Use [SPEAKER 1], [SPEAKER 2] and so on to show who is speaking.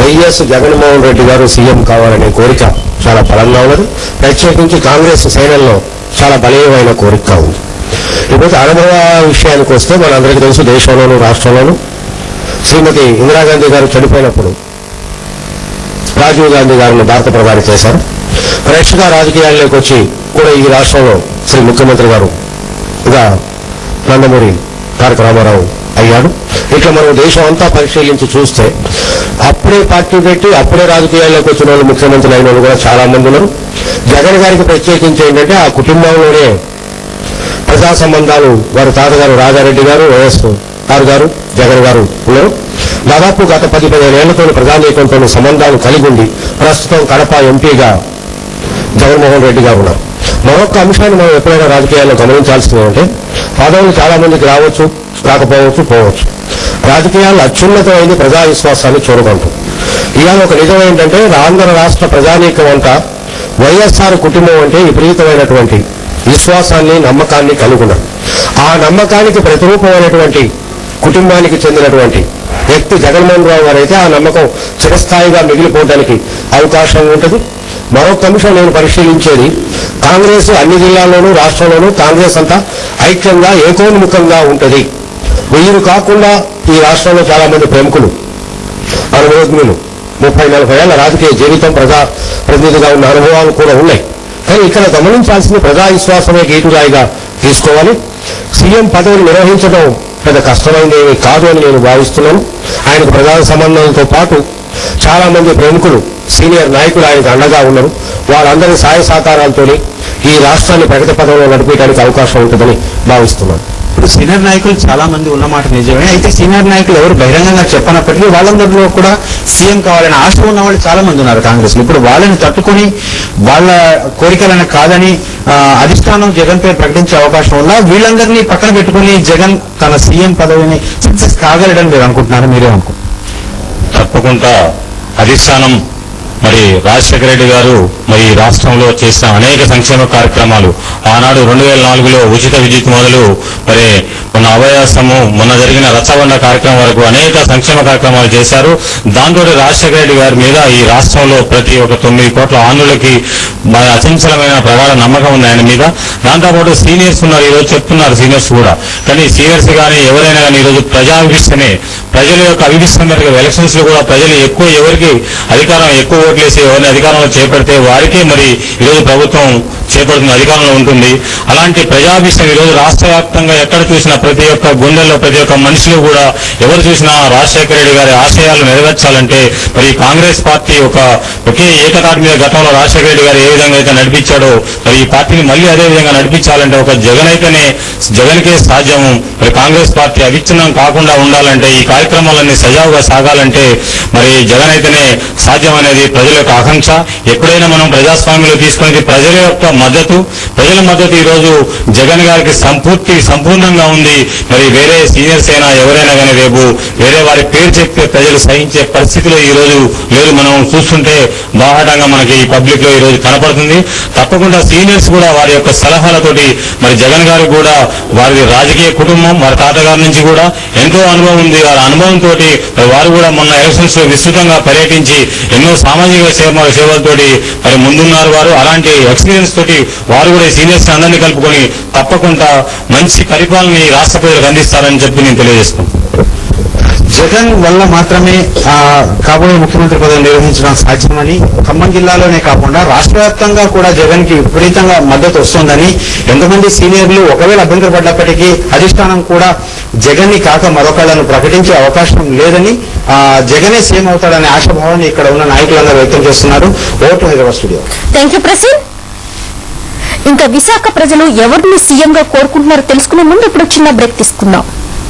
[SPEAKER 1] YS Jaganmohan Reddy గారు CM కావాలనే కోరిక చాలా బలంగా ఉన్నది. ప్రత్యేకించి కాంగ్రెస్ శ్రేణుల్లో చాలా బలీయమైన కోరిక ఉంది. ఇప్పుడు అనుభవ విషయానికి వస్తే మనందరికీ తెలుసు దేశంలోనూ రాష్ట్రంలోనూ శ్రీమతి ఇందిరాగాంధీ గారు చనిపోయినప్పుడు రాజీవ్ గాంధీ గారిని భారత ప్రధాని చేశారు. ప్రేక్షక రాజకీయాల్లోకి వచ్చి కూడా ఈ రాష్ట్రంలో శ్రీ ముఖ్యమంత్రి గారు ఇక నందమూరి తారక రామారావు అయ్యాడు. ఇట్లా మనం దేశం అంతా పరిశీలించి చూస్తే అప్పుడే పార్టీ పెట్టి అప్పుడే రాజకీయాల్లోకి వచ్చిన వాళ్ళు ముఖ్యమంత్రులు అయిన వాళ్ళు కూడా చాలా మంది ఉన్నారు. జగన్ గారికి ప్రత్యేకించి ఏంటంటే ఆ కుటుంబంలోనే ప్రజా సంబంధాలు వారి తాతగారు రాజారెడ్డి గారు వైఎస్ గారు గారు జగన్ గారు ఉన్నారు. దాదాపు గత పది పదిహేను ఏళ్ళతో ప్రజానీకంతో సంబంధాలు కలిగి ఉండి ప్రస్తుతం కడప ఎంపీగా జగన్మోహన్ రెడ్డి గారు ఉన్నారు. మరొక అంశాన్ని మనం ఎప్పుడైనా రాజకీయాల్లో గమనించాల్సింది ఏంటంటే పదవులు చాలా మందికి రావచ్చు రాకపోవచ్చు పోవచ్చు. రాజకీయాలు అత్యున్నతమైంది ప్రజా విశ్వాసాన్ని చూడగలరు. ఇవాళ ఒక నిజం ఏంటంటే ఆంధ్ర రాష్ట్ర ప్రజానీకం అంతా వైఎస్ఆర్ కుటుంబం అంటే విపరీతమైనటువంటి విశ్వాసాన్ని నమ్మకాన్ని కలుగున్నారు ఆ నమ్మకానికి ప్రతిరూపమైనటువంటి కుటుంబానికి చెందినటువంటి వ్యక్తి జగన్మోహన్ రావు గారు అయితే ఆ నమ్మకం చిరస్థాయిగా మిగిలిపోవడానికి అవకాశం ఉంటుంది. మరొక అంశం నేను పరిశీలించేది కాంగ్రెస్ అన్ని జిల్లాల్లోనూ రాష్ట్రంలోనూ కాంగ్రెస్ అంతా ఐక్యంగా ఏకోన్ముఖంగా ఉంటుంది. వీరు కాకుండా ఈ రాష్ట్రంలో చాలా మంది ప్రముఖులు అనుభవజ్ఞులు ముప్పై నలభై ఏళ్ళ రాజకీయ జీవితం ప్రజా ప్రతినిధిగా ఉన్న అనుభవాలు కూడా ఉన్నాయి. కానీ ఇక్కడ గమనించాల్సిన ప్రజా విశ్వాసమే గీటురాయిగా తీసుకోవాలి. సీఎం పదవిని నిర్వహించడం పెద్ద కష్టమైనది కాదు అని నేను భావిస్తున్నాను. ఆయనకు ప్రజా సంబంధాలతో పాటు చాలా మంది ప్రముఖులు సీనియర్ నాయకులు ఆయనకు అండగా ఉన్నారు. వారందరి సహాయ సహకారాలతోని ఈ రాష్ట్రాన్ని ప్రగతి పదంలో నడిపించడానికి అవకాశం ఉంటుందని భావిస్తున్నాను.
[SPEAKER 2] ఇప్పుడు సీనియర్ నాయకులు చాలా మంది ఉన్నమాట నిజమే. అయితే సీనియర్ నాయకులు ఎవరు బహిరంగంగా చెప్పనప్పటికీ వాళ్ళందరిలో కూడా సీఎం కావాలని ఆశ ఉన్న వాళ్ళు చాలా మంది ఉన్నారు కాంగ్రెస్ ఇప్పుడు వాళ్ళని తట్టుకొని వాళ్ళ కోరికలను కాదని అధిష్టానం జగన్ పేరు ప్రకటించే అవకాశం ఉందా వీళ్ళందరినీ పక్కన పెట్టుకుని జగన్ తన సీఎం పదవిని సక్సెస్ కాగలడని మీరు అనుకుంటున్నారు? మీరే అనుకుంటున్నారు?
[SPEAKER 3] తప్పకుండా అధిష్టానం మరి రాజశేఖర రెడ్డి గారు మరి రాష్ట్రంలో చేసిన అనేక సంక్షేమ కార్యక్రమాలు. ఆనాడు రెండు వేల నాలుగులో ఉచిత విద్యుత్ మొదలు మరి మొన్న అభయాసము మొన్న జరిగిన రచ్చబండ కార్యక్రమం వరకు అనేక సంక్షేమ కార్యక్రమాలు చేశారు. దాంతో రాజశేఖర రెడ్డి గారి మీద ఈ రాష్ట్రంలో ప్రతి ఒక తొమ్మిది కోట్ల ఆంధ్రులకి మరి అచంచలమైన ప్రగాఢ నమ్మకం ఉంది ఆయన మీద. దాంతోపాటు సీనియర్స్ ఉన్నారు ఈ రోజు చెప్తున్నారు సీనియర్స్ కూడా. కానీ సీనియర్స్ కానీ ఎవరైనా కానీ ఈరోజు ప్రజాభిష్టమే ప్రజల యొక్క అభిష్టం మేరకు ఎలక్షన్స్లో కూడా ప్రజలు ఎక్కువ ఎవరికి అధికారం ఎక్కువ ఓట్లేసి ఎవరిని అధికారంలో చేపడితే వారికే మరి ఈరోజు ప్రభుత్వం చేపడుతున్న అధికారంలో ఉంటుంది. అలాంటి ప్రజాభిష్టం ఈరోజు రాష్ట్ర వ్యాప్తంగా ఎక్కడ చూసినా ప్రతి ఒక్క గుండెల్లో ప్రతి ఒక్క మనిషిలో కూడా ఎవరు చూసినా రాజశేఖర రెడ్డి గారి ఆశయాలు నెరవేర్చాలంటే మరి కాంగ్రెస్ పార్టీ ఒక ఒకే ఏకతాటి మీద గతంలో రాజశేఖర రెడ్డి గారు ఏ విధంగా అయితే నడిపించాడో మరి ఈ పార్టీని మళ్ళీ అదే విధంగా నడిపించాలంటే ఒక జగన్ అయితేనే జగన్కే సాధ్యము మరి కాంగ్రెస్ పార్టీ అవిచ్ఛిన్నం కాకుండా ఉండాలంటే ఈ కార్యక్రమాలన్నీ సజావుగా సాగాలంటే మరి జగన్ అయితేనే సాధ్యం అనేది ప్రజల యొక్క ఆకాంక్ష ఎప్పుడైనా మనం ప్రజాస్వామ్యంలో తీసుకునేది ప్రజల యొక్క మద్దతు ప్రజల మద్దతు ఈ రోజు జగన్ గారికి సంపూర్తి సంపూర్ణంగా ఉంది. మరి వేరే సీనియర్స్ అయినా ఎవరైనా కానీ రేపు వేరే వారి పేరు చెప్తే ప్రజలు సహించే పరిస్థితిలో ఈ రోజు లేదు మనం చూస్తుంటే బాహాటంగా మనకి ఈ పబ్లిక్లో ఈ రోజు కనపడుతుంది. తప్పకుండా సీనియర్స్ కూడా వారి యొక్క సలహాలతోటి మరి జగన్ గారు కూడా వారి రాజకీయ కుటుంబం వారి తాతగారి నుంచి కూడా ఎంతో అనుభవం ఉంది. వారి అనుభవంతో వారు కూడా మొన్న ఎలక్షన్స్లో విస్తృతంగా పర్యటించి ఎన్నో సామాజిక సేవ సేవలతోటి మరి ముందున్నారు వారు. అలాంటి ఎక్స్పీరియన్స్ తోటి వారు కూడా సీనియర్స్ అందరినీ కలుపుకొని తప్పకుండా మంచి పరిపాలన రాష్ట్ర ప్రజలకు అందిస్తారని చెప్పి నేను తెలియజేస్తున్నాను.
[SPEAKER 2] జగన్ వల్ల మాత్రమే కాబోయే ముఖ్యమంత్రి పదవి నిర్వహించడం సాధ్యమని ఖమ్మం జిల్లాలోనే కాకుండా రాష్ట్ర వ్యాప్తంగా కూడా జగన్కి విపరీతంగా మద్దతు వస్తుందని ఎంతమంది సీనియర్లు ఒకవేళ అభ్యంతరపడ్డప్పటికీ అధిష్టానం కూడా జగన్ని కాక మరొకళ్ళను ప్రకటించే అవకాశం లేదని ఆ, జగనే సీఎం అవుతాడనే ఆశాభావాన్ని ఇక్కడ ఉన్న నాయకులందరూ వ్యక్తం చేస్తున్నారు. Vote Hyderabad studio.
[SPEAKER 4] Thank you ప్రసీన్ ఇంకా విశాఖ ప్రజలు ఎవరిని సీఎంగా కోరుకుంటున్నారో తెలుసుకునే ముందు ఇప్పుడు చిన్న బ్రేక్ తీసుకుందాం.